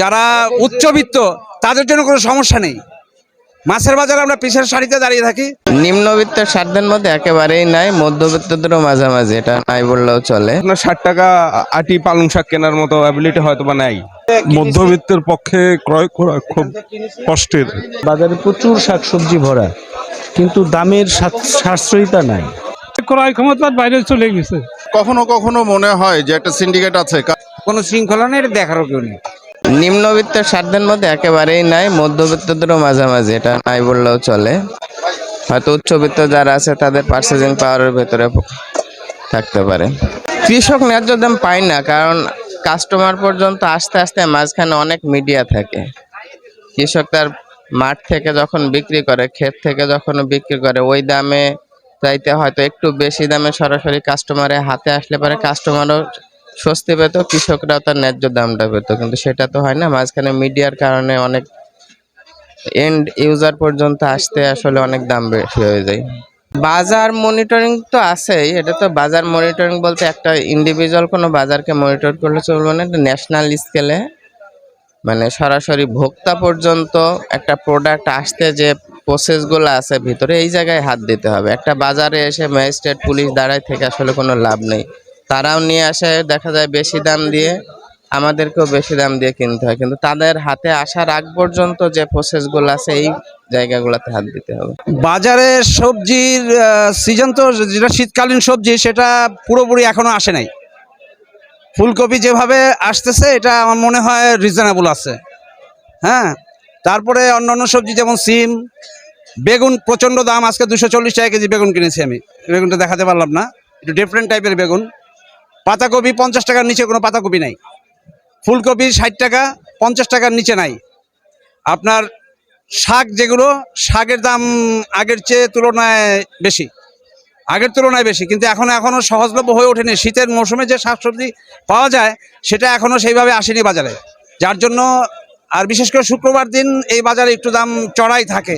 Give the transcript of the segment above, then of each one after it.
যারা উচ্চবিত্ত তাদের জন্য কোনো সমস্যা নেই। মাছের বাজারে আমরা পিসের শাড়িতে দাঁড়িয়ে থাকি। নিম্নবিত্তের সাধ্যের মধ্যে একেবারেই নাই মধ্যবিত্তদেরও মাঝামাঝি এটা নাই বললেও চলে। আপনার ষাট টাকা আটি পালং শাক কেনার মতো অ্যাবিলিটি হয়তো বা নাই। মধ্যবিত্তের পক্ষে ক্রয় করা খুব কষ্টের। বাজারে প্রচুর শাকসবজি ভরা কিন্তু দামের সাশ্রয়িতা নাই। ক্রয় ক্ষমতার বাইরে চলে গেছে। কখনো কখনো মনে হয় যে একটা সিন্ডিকেট আছে কোনো শৃঙ্খলা নেই এটা দেখারও কেউ নেই। নিম্নবিত্তের সাধ্যের মধ্যে একেবারেই নাই, মধ্যবিত্তদেরও মাঝামাঝি, এটা নাই বললেও চলে। হয়তো উচ্চবিত্ত যারা আছে, তাদের পার্সেসিং পাওয়ারের ভেতরে থাকতে পারে। কৃষক ন্যায্য দাম পায় না, কারণ কাস্টমার পর্যন্ত আস্তে আস্তে মাঝখানে অনেক মিডিয়া থাকে। কৃষক তার মাঠ থেকে যখন বিক্রি করে, ক্ষেত থেকে যখন বিক্রি করে, ওই দামে চাইতে হয়তো একটু বেশি দামে সরাসরি কাস্টমারের হাতে আসলে পরে কাস্টমারও স্বস্তি পেত কৃষকরাও তার ন্যায্য দামটা পেত। কিন্তু সেটা তো হয় না, মাঝখানে মিডিয়ার কারণে অনেক এন্ড ইউজার পর্যন্ত আসতে আসলে অনেক দাম বেশি হয়ে যায়। বাজার মনিটরিং তো আছেই, এটা তো বাজার মনিটরিং বলতে একটা ইন্ডিভিজুয়াল কোনো বাজারকে মনিটর করলে চলবে না, এটা ন্যাশনাল স্কেলে মানে সরাসরি ভোক্তা পর্যন্ত একটা প্রোডাক্ট আসতে যে প্রসেসগুলো আছে ভিতরে, এই জায়গায় হাত দিতে হবে। একটা বাজারে এসে ম্যাজিস্ট্রেট পুলিশ দাঁড়ায় থেকে আসলে কোনো লাভ নেই। তারাও নিয়ে আসে, দেখা যায় বেশি দাম দিয়ে, আমাদেরকেও বেশি দাম দিয়ে কিনতে হয়। কিন্তু তাদের হাতে আসার আগ পর্যন্ত যে প্রসেসগুলো আছে, এই জায়গাগুলোতে হাত দিতে হবে। বাজারে সবজির সিজন তো যেটা শীতকালীন সবজি, সেটা পুরোপুরি এখনও আসে নাই। ফুলকপি যেভাবে আসতেছে, এটা আমার মনে হয় রিজনেবল আছে। হ্যাঁ? তারপরে অন্যান্য সবজি যেমন সিম, বেগুন প্রচণ্ড দাম। আজকে দুশো চল্লিশ টাকা কেজি বেগুন কিনেছি আমি। বেগুনটা দেখাতে পারলাম না। একটু ডিফারেন্ট টাইপের বেগুন। পাতাকপি পঞ্চাশ টাকার নিচে কোনো পাতাকপি নাই। ফুলকপি ষাট টাকা, পঞ্চাশ টাকার নিচে নাই। আপনার শাক যেগুলো, শাকের দাম আগের চেয়ে তুলনায় বেশি। আগের তুলনায় বেশি, কিন্তু এখন এখনও সহজলভ্য হয়ে ওঠেনি। শীতের মৌসুমে যে শাকসবজি পাওয়া যায়, সেটা এখনও সেইভাবে আসেনি বাজারে। যার জন্য, আর বিশেষ করে শুক্রবার দিন এই বাজারে একটু দাম চড়াই থাকে।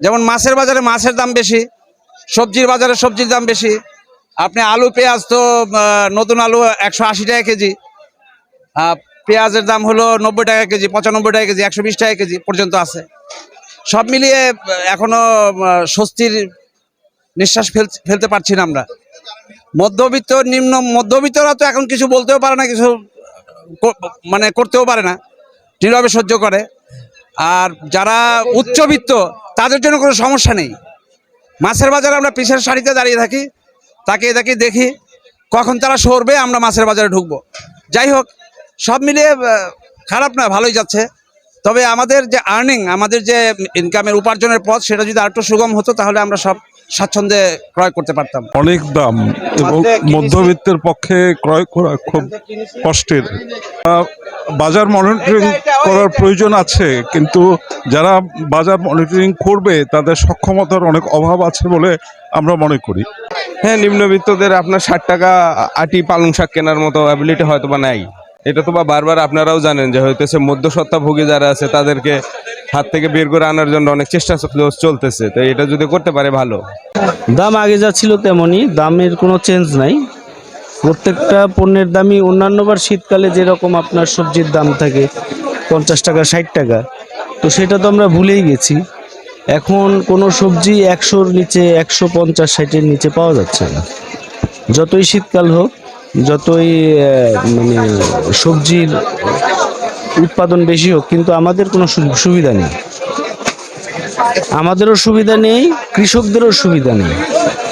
যেমন মাছের বাজারে মাছের দাম বেশি, সবজির বাজারে সবজির দাম বেশি। আপনি আলু, পেঁয়াজ তো নতুন আলু একশো আশি টাকা কেজি। পেঁয়াজের দাম হলো নব্বই টাকা কেজি, পঁচানব্বই টাকা কেজি, একশো বিশ টাকা কেজি পর্যন্ত আছে। সব মিলিয়ে এখনও স্বস্তির নিঃশ্বাস ফেল- ফেলতে পারছি না আমরা। মধ্যবিত্ত, নিম্ন, মধ্যবিত্তরা তো এখন কিছু বলতেও পারে না, কিছু মানে করতেও পারে না। নীরবে সহ্য করে। আর যারা উচ্চবিত্ত, তাদের জন্য কোনো সমস্যা নেই। মাছের বাজারে আমরা পিসের শাড়িতে দাঁড়িয়ে থাকি। তাকে তাকে দেখি কখন তারা সরবে, আমরা মাছের বাজারে ঢুকবো। যাই হোক, সব মিলিয়ে খারাপ না, ভালোই যাচ্ছে। তবে আমাদের যে আর্নিং আমাদের যে ইনকামের উপার্জনের পথ সেটা যদি আরেকটু সুগম হতো তাহলে আমরা সব স্বাচ্ছন্দ্যে ক্রয় করতে পারতাম। অনেক দাম এবং মধ্যবিত্তের পক্ষে ক্রয় করা খুব কষ্টের। বাজার মনিটরিং করার প্রয়োজন আছে কিন্তু যারা বাজার মনিটরিং করবে তাদের সক্ষমতার অনেক অভাব আছে বলে আমরা মনে করি। হ্যাঁ নিম্নবিত্তদের আপনার ষাট টাকা আটি পালং শাক কেনার মতো অ্যাবিলিটি হয়তো বা নাই। এটা তো বা বারবার আপনারাও জানেন যে হইতেছে মধ্যসত্ত্বাভোগী যারা আছে, তাদেরকে হাত থেকে বের করে আনার জন্য অনেক চেষ্টা চল- চলতেছে। তো এটা যদি করতে পারে, ভালো। দাম আগে যা ছিল তেমনই, দামের কোনো চেঞ্জ নাই। প্রত্যেকটা পণ্যের দামই অন্যান্যবার শীতকালে যেরকম আপনার সবজির দাম থাকে, পঞ্চাশ টাকা, ষাট টাকা। তো সেটা তো আমরা ভুলেই গেছি। এখন কোনো সবজি একশোর নিচে, একশো পঞ্চাশ, ষাটের নিচে পাওয়া যাচ্ছে না। যতই শীতকাল হোক যতই মানে সবজির উৎপাদন বেশি হোক, কিন্তু আমাদের কোনো সুবিধা নেই। আমাদেরও সুবিধা নেই, কৃষকদেরও সুবিধা নেই।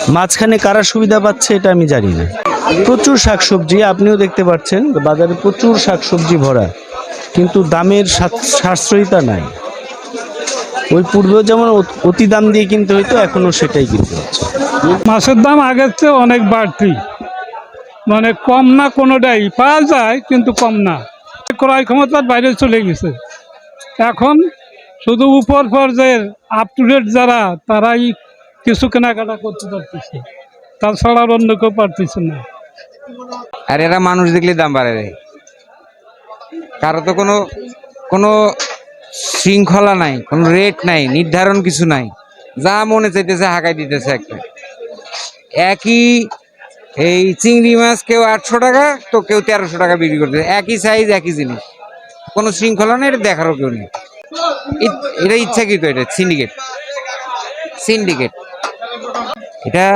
মাঝখানে কারা সুবিধা পাচ্ছে এটা আমি জানি না। প্রচুর শাকসবজি, আপনিও দেখতে পাচ্ছেন, বাজারে প্রচুর শাকসবজি ভরা, কিন্তু দামের সাশ্রয়িতা নাই। ওই পূর্বেও যেমন অত- অতি দাম দিয়ে কিনতে হইতো এখনও সেটাই কিনতে হচ্ছে। মাছের দাম আগের চেয়ে অনেক বাড়তি। মানে কম না, কোনোটাই। পাওয়া যায়, কিন্তু কম না। ক্রয় ক্ষমতার বাইরে চলে গেছে। এখন শুধু উপর পর্যায়ের আপ টু ডেট যারা, তারাই কিছু কেনাকাটা করতে পারতেছে। তাছাড়া অন্য কেউ পারতেছে না। আর এরা মানুষ দেখলে দাম বাড়ে কারও তো কোনো কোনো শৃঙ্খলা নাই, কোনো রেট নাই, নির্ধারণ কিছু নাই। যা মনে চাইতেছে, হাঁকাই দিতেছে একটা। একই এই চিংড়ি মাছ কেউ আটশো টাকা, তো কেউ তেরোশো টাকা বিক্রি করতেছে একই সাইজ একই জিনিস। কোনো শৃঙ্খলা নেই, এটা দেখারও কেউ নেই। এটা ইচ্ছাকৃত এটা সিন্ডিকেট সিন্ডিকেট এটা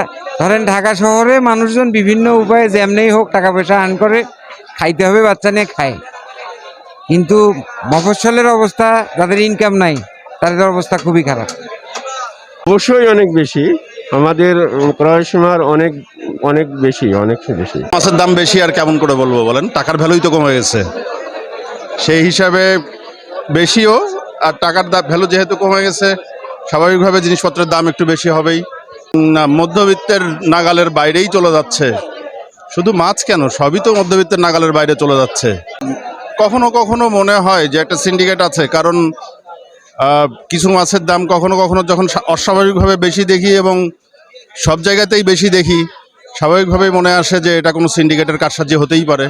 ধরেন ঢাকা শহরে মানুষজন বিভিন্ন উপায়ে যেমনেই হোক টাকা পয়সা আর্ন করে, খাইতে হবে, বাচ্চা নিয়ে খায়। কিন্তু মফস্বলের অবস্থা, যাদের ইনকাম নাই, তাদের অবস্থা খুবই খারাপ। অবশ্যই অনেক বেশি। আমাদের ক্রয় সীমার অনেক অনেক বেশি অনেক বেশি। মাছের দাম বেশি আর কেমন করে বলব বলেন? টাকার ভ্যালুই তো কমে গেছে। সেই হিসাবে বেশিও, আর টাকার দাম ভ্যালু যেহেতু কমে গেছে, স্বাভাবিকভাবে জিনিসপত্রের দাম একটু বেশি হবেই। না, মধ্যবিত্তের নাগালের বাইরেই চলে যাচ্ছে। শুধু মাছ কেন? সবই তো মধ্যবিত্তের নাগালের বাইরে চলে যাচ্ছে। কখনো কখনো মনে হয় যে একটা সিন্ডিকেট আছে, কারণ কিছু মাছের দাম কখনো কখনো যখন অস্বাভাবিকভাবে বেশি দেখি এবং সব জায়গাতেই বেশি দেখি, স্বাভাবিকভাবেই মনে আসে যে এটা কোনো সিন্ডিকেটের কারসাজি হতেই পারে।